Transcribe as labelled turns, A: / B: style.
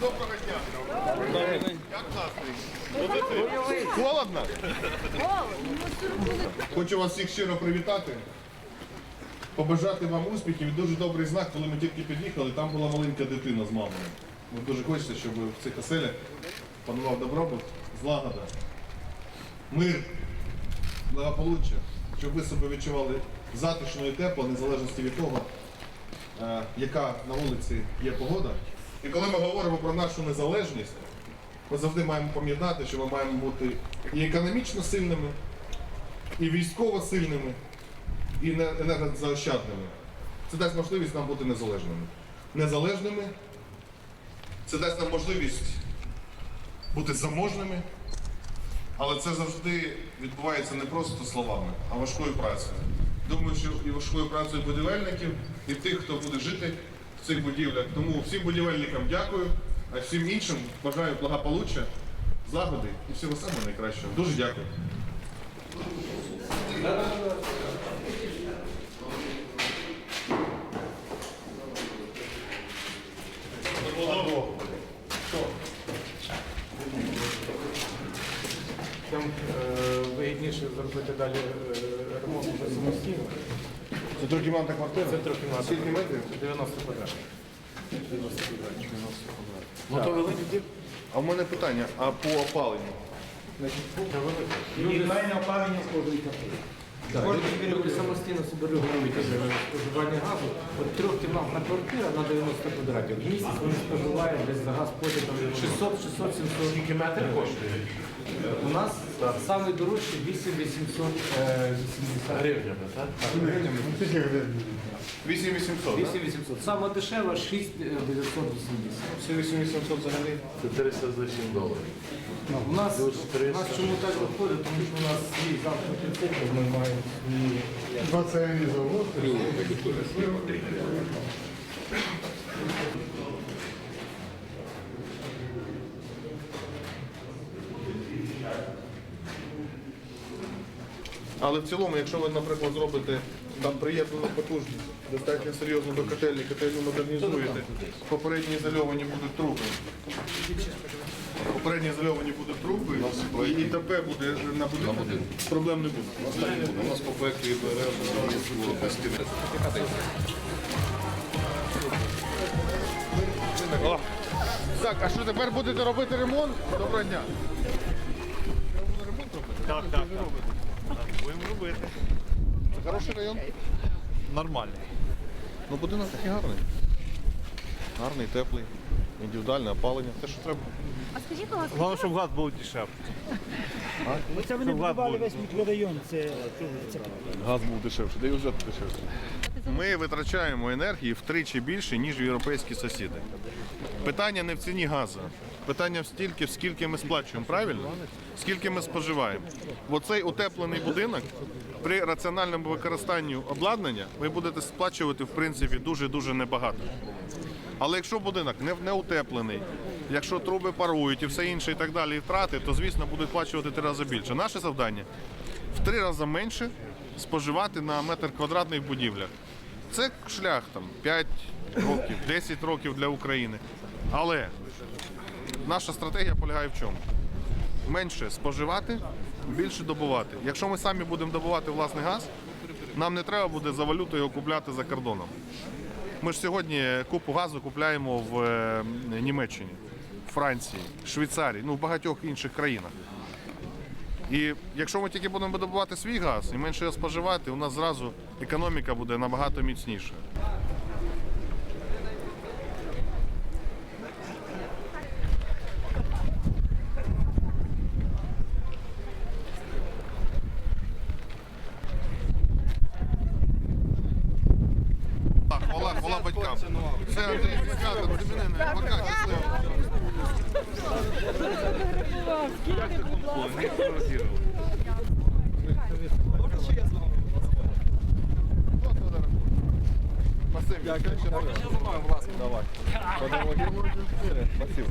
A: доброго дня. Як настрій? Холодно? Хочу вас всіх щиро привітати. Побажати вам успіхів і дуже добрий знак, коли ми тільки під'їхали, там була маленька дитина з мамою. Ми дуже хочеться, щоб в цих оселях панував добробут, злагода, мир, благополуччя, щоб ви себе відчували затишно і тепло, незалежності від того, е, яка на вулиці є погода. І коли ми говоримо про нашу незалежність, ми завжди маємо пам'ятати, що ми маємо бути і економічно сильними, і військово сильними, і не- енергозаощадними. Це дасть можливість нам бути незалежними. Незалежними це дасть нам можливість бути заможними, але це завжди відбувається не просто словами, а важкою працею. Думаю, що і важкою працею будівельників, і тих, хто буде жити цих будівлях. Тому всім будівельникам дякую, а всім іншим бажаю благополуччя, злагоди і всього самого найкращого. Дуже дякую.
B: Там е, вигідніше зробити далі е, ремонт вже самостійно.
A: Це трьохкімнатна квартира?
B: Це трьохкімнатна.
A: Скільки метрів?
B: 90 квадратів. 90 квадратів.
A: Готовий дім. А в мене питання, а по опаленню?
C: Мінімальне опалення з кожної квартири.
B: Кожен собі самостійно собі регулюють споживання газу. От трьохкімнатна квартира на 90 квадратів. В місяць вони споживають десь за газ потім 600, 600, 700. Скільки метр коштує? У нас найдорожчий дорожчий 8800 е, 80 гривнями? Так, гривнями.
A: 8800, так?
B: 8800. Саме дешева 6980.
A: Всі 8800 взагалі?
D: Це 307 доларів.
B: У нас, у нас чому так виходить, тому що у нас свій замкнутий цикл, ми маємо свої
A: Але в цілому, якщо ви, наприклад, зробите там приєднану потужність, достатньо серйозно до котельні, котельню модернізуєте, попередні ізольовані будуть труби. Попередні ізольовані будуть труби, і ІТП буде на будинку, проблем не буде.
D: У нас по проекту ІБР постійно.
A: О. Так, а що тепер будете робити ремонт? Доброго дня.
E: Так, так, так. Будемо робити.
A: Хороший район.
E: Нормальний.
A: Ну будинок такий гарний. Гарний, теплий, індивідуальне опалення, те, що треба.
F: А скажіть, будь ласка,
E: Головне, щоб газ був дешевший.
C: Це вони
E: Щоб газ
C: будували
E: був.
C: весь мікрорайон. Це, це
D: Газ був дешевший, де і взяти дешевший.
A: Ми витрачаємо енергії втричі більше, ніж європейські сусіди. Питання не в ціні газу. Питання стільки, скільки ми сплачуємо, правильно? Скільки ми споживаємо. Оцей утеплений будинок при раціональному використанні обладнання ви будете сплачувати в принципі дуже-дуже небагато. Але якщо будинок не, не утеплений, якщо труби парують і все інше і так далі, і втрати, то звісно будуть сплачувати три рази більше. Наше завдання в три рази менше споживати на метр квадратний в будівлях. Це шлях там 5 років, 10 років для України. Але наша стратегія полягає в чому? Менше споживати, більше добувати. Якщо ми самі будемо добувати власний газ, нам не треба буде за валюту його купляти за кордоном. Ми ж сьогодні купу газу купляємо в е, Німеччині, Франції, Швейцарії, ну в багатьох інших країнах. І якщо ми тільки будемо добувати свій газ і менше його споживати, у нас зразу економіка буде набагато міцніша. Так, Хвала, хвала батькам. Це Андрій Свято, Семенин, будь ласка? Спасибо. Дякую. Давай. Спасибо.